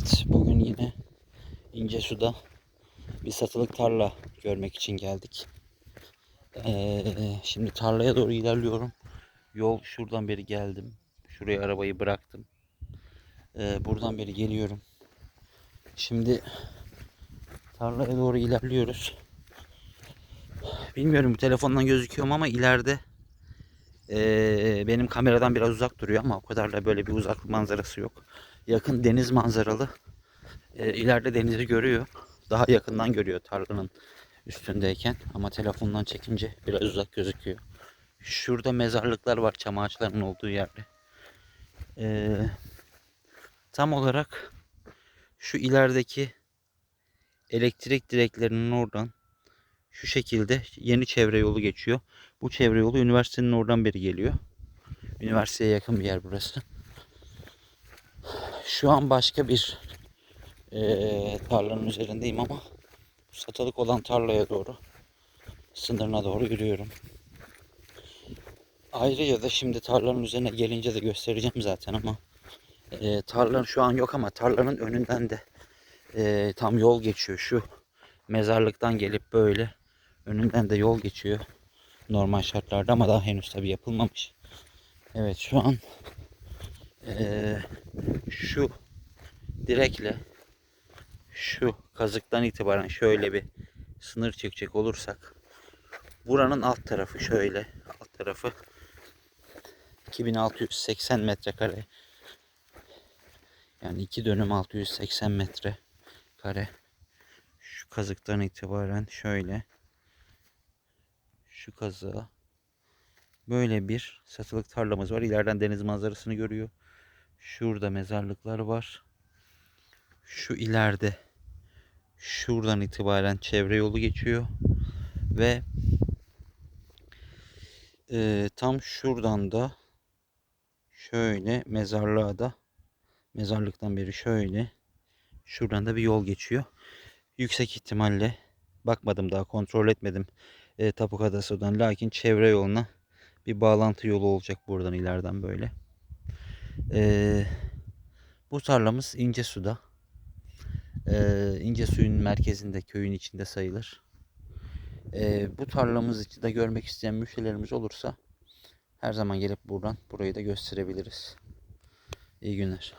Evet, bugün yine İncesu'da bir satılık tarla görmek için geldik. Ee, şimdi tarlaya doğru ilerliyorum. Yol şuradan beri geldim. Şuraya arabayı bıraktım. Ee, buradan beri geliyorum. Şimdi tarlaya doğru ilerliyoruz. Bilmiyorum telefondan gözüküyor mu ama ileride ee, benim kameradan biraz uzak duruyor ama o kadar da böyle bir uzak manzarası yok. Yakın deniz manzaralı. Ee, ileride denizi görüyor. Daha yakından görüyor tarlanın üstündeyken. Ama telefondan çekince biraz uzak gözüküyor. Şurada mezarlıklar var çam ağaçlarının olduğu yerde. Ee, tam olarak şu ilerideki elektrik direklerinin oradan şu şekilde yeni çevre yolu geçiyor. Bu çevre yolu üniversitenin oradan beri geliyor. Üniversiteye yakın bir yer burası. Şu an başka bir eee, tarlanın üzerindeyim ama satılık olan tarlaya doğru sınırına doğru yürüyorum. Ayrıca da şimdi tarlanın üzerine gelince de göstereceğim zaten ama eee tarlanın şu an yok ama tarlanın önünden de eee, tam yol geçiyor. Şu mezarlıktan gelip böyle önünden de yol geçiyor. Normal şartlarda ama daha henüz tabi yapılmamış. Evet şu an eee, şu direkle şu kazıktan itibaren şöyle bir sınır çekecek olursak buranın alt tarafı şöyle alt tarafı 2680 metrekare yani iki dönüm 680 metre kare şu kazıktan itibaren şöyle şu kazığa böyle bir satılık tarlamız var. İleriden deniz manzarasını görüyor. Şurada mezarlıklar var. Şu ileride şuradan itibaren çevre yolu geçiyor ve e, tam şuradan da şöyle mezarlığa da mezarlıktan beri şöyle şuradan da bir yol geçiyor. Yüksek ihtimalle bakmadım daha kontrol etmedim e, Tapu Kadastro'dan lakin çevre yoluna bir bağlantı yolu olacak buradan ileriden böyle. E, bu tarlamız İncesu'da. E, İncesu'nun merkezinde köyün içinde sayılır. E, bu tarlamızı da görmek isteyen müşterilerimiz olursa her zaman gelip buradan burayı da gösterebiliriz. İyi günler.